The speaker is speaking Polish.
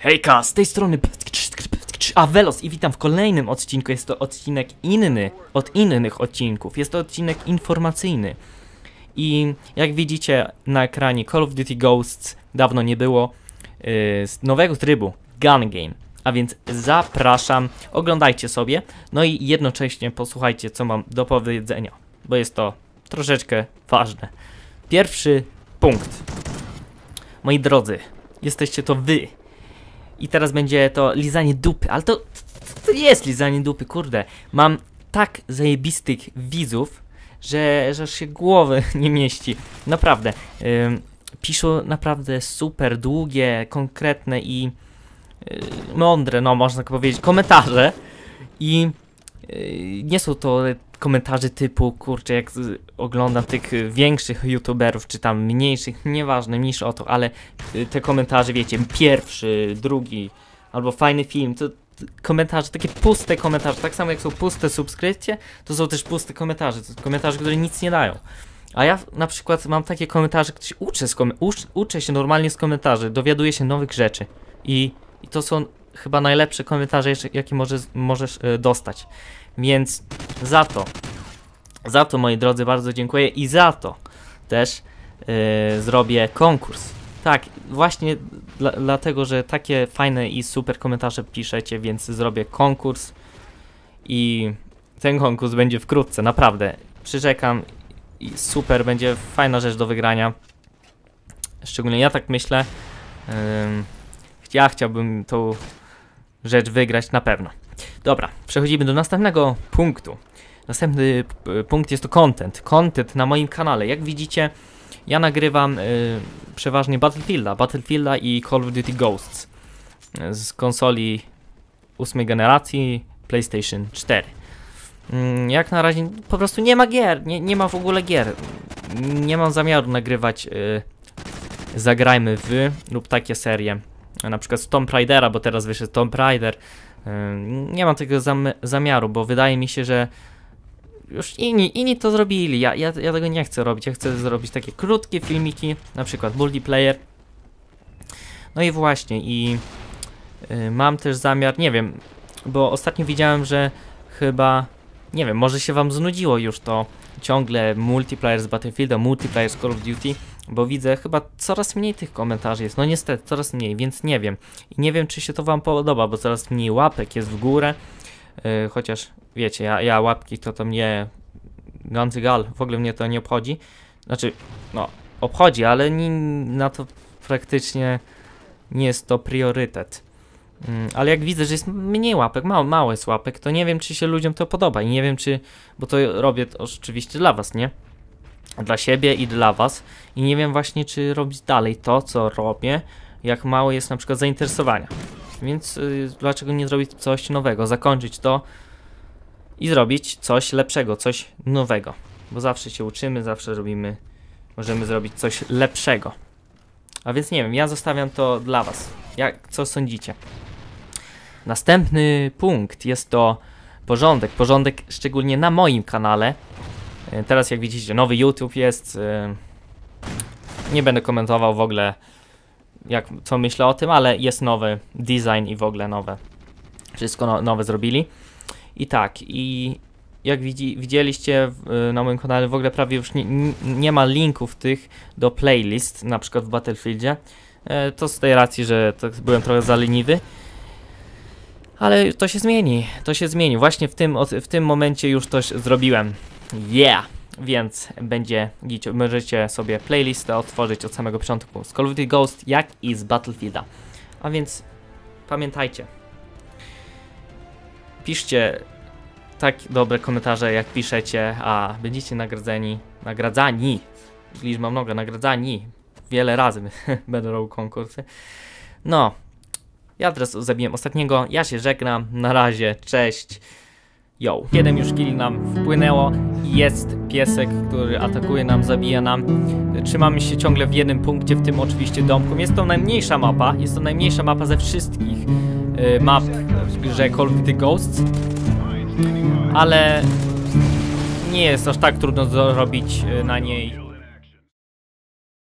Hejka, z tej strony Avelos i witam w kolejnym odcinku. Jest to odcinek inny od innych odcinków. Jest to odcinek informacyjny. I jak widzicie na ekranie Call of Duty Ghosts dawno nie było yy, z nowego trybu Gun Game. A więc zapraszam, oglądajcie sobie, no i jednocześnie posłuchajcie co mam do powiedzenia, bo jest to troszeczkę ważne. Pierwszy punkt. Moi drodzy, jesteście to wy. I teraz będzie to lizanie dupy, ale to, to nie jest lizanie dupy, kurde. Mam tak zajebistych widzów, że, że się głowy nie mieści. Naprawdę. Ym, piszą naprawdę super długie, konkretne i yy, mądre, no można tak powiedzieć, komentarze. I nie są to komentarze typu, kurczę, jak oglądam tych większych youtuberów, czy tam mniejszych, nieważne, mniejsze o to, ale y, te komentarze, wiecie, pierwszy, drugi, albo fajny film, to, komentarze, takie puste komentarze, tak samo jak są puste subskrypcje, to są też puste komentarze, to komentarze, które nic nie dają. A ja na przykład mam takie komentarze, gdzie uczę, uczę się normalnie z komentarzy, dowiaduję się nowych rzeczy i, i to są chyba najlepsze komentarze, jakie możesz, możesz dostać. Więc za to, za to moi drodzy bardzo dziękuję i za to też yy, zrobię konkurs. Tak, właśnie dla, dlatego, że takie fajne i super komentarze piszecie, więc zrobię konkurs i ten konkurs będzie wkrótce, naprawdę. Przyrzekam i super, będzie fajna rzecz do wygrania. Szczególnie ja tak myślę. Yy, ja chciałbym tą rzecz wygrać na pewno. Dobra, przechodzimy do następnego punktu. Następny punkt jest to content. Content na moim kanale. Jak widzicie, ja nagrywam y, przeważnie Battlefielda, Battlefielda i Call of Duty Ghosts z konsoli ósmej generacji PlayStation 4. Mm, jak na razie po prostu nie ma gier, nie, nie ma w ogóle gier. Nie mam zamiaru nagrywać y, Zagrajmy w lub takie serie. Na przykład Tomb Raidera, bo teraz wyszedł Tomb Raider. Nie mam tego zam zamiaru, bo wydaje mi się, że już inni, inni to zrobili. Ja, ja, ja tego nie chcę robić. Ja chcę zrobić takie krótkie filmiki, na przykład multiplayer. No i właśnie, i y, mam też zamiar, nie wiem, bo ostatnio widziałem, że chyba, nie wiem, może się wam znudziło już to ciągle multiplayer z Battlefielda, multiplayer z Call of Duty bo widzę chyba coraz mniej tych komentarzy jest, no niestety, coraz mniej, więc nie wiem. I nie wiem, czy się to wam podoba, bo coraz mniej łapek jest w górę, yy, chociaż wiecie, ja, ja łapki to to mnie gancygal, w ogóle mnie to nie obchodzi. Znaczy, no, obchodzi, ale na to praktycznie nie jest to priorytet. Yy, ale jak widzę, że jest mniej łapek, mało, mało jest łapek, to nie wiem, czy się ludziom to podoba i nie wiem, czy, bo to robię to oczywiście dla was, nie? Dla siebie i dla Was i nie wiem właśnie czy robić dalej to co robię, jak mało jest na przykład zainteresowania. Więc yy, dlaczego nie zrobić coś nowego, zakończyć to i zrobić coś lepszego, coś nowego. Bo zawsze się uczymy, zawsze robimy, możemy zrobić coś lepszego. A więc nie wiem, ja zostawiam to dla Was. Jak, co sądzicie? Następny punkt jest to porządek. Porządek szczególnie na moim kanale. E, teraz jak widzicie, nowy YouTube jest. E, nie będę komentował w ogóle jak, co myślę o tym, ale jest nowy design i w ogóle nowe. Wszystko no, nowe zrobili. I tak, i jak widzi, widzieliście w, na moim kanale w ogóle prawie już nie, nie, ma linków tych do playlist, na przykład w Battlefieldzie. E, to z tej racji, że byłem trochę za leniwy. Ale to się zmieni, to się zmieni. Właśnie w tym, w tym momencie już coś zrobiłem. Yeah! Więc będzie, możecie sobie playlistę otworzyć od samego początku z Call of Duty Ghost, jak i z Battlefielda. A więc pamiętajcie, piszcie tak dobre komentarze, jak piszecie, a będziecie nagradzeni, nagradzani, liczba mnoga, nagradzani, wiele razy będą robił konkursy. No, ja teraz zabiję ostatniego, ja się żegnam, na razie, cześć. Yo. 7 już killi nam wpłynęło. Jest piesek, który atakuje nam, zabija nam. Trzymamy się ciągle w jednym punkcie, w tym oczywiście domku. Jest to najmniejsza mapa. Jest to najmniejsza mapa ze wszystkich y, map w grze Call of Duty Ghosts. Ale nie jest aż tak trudno zrobić y, na niej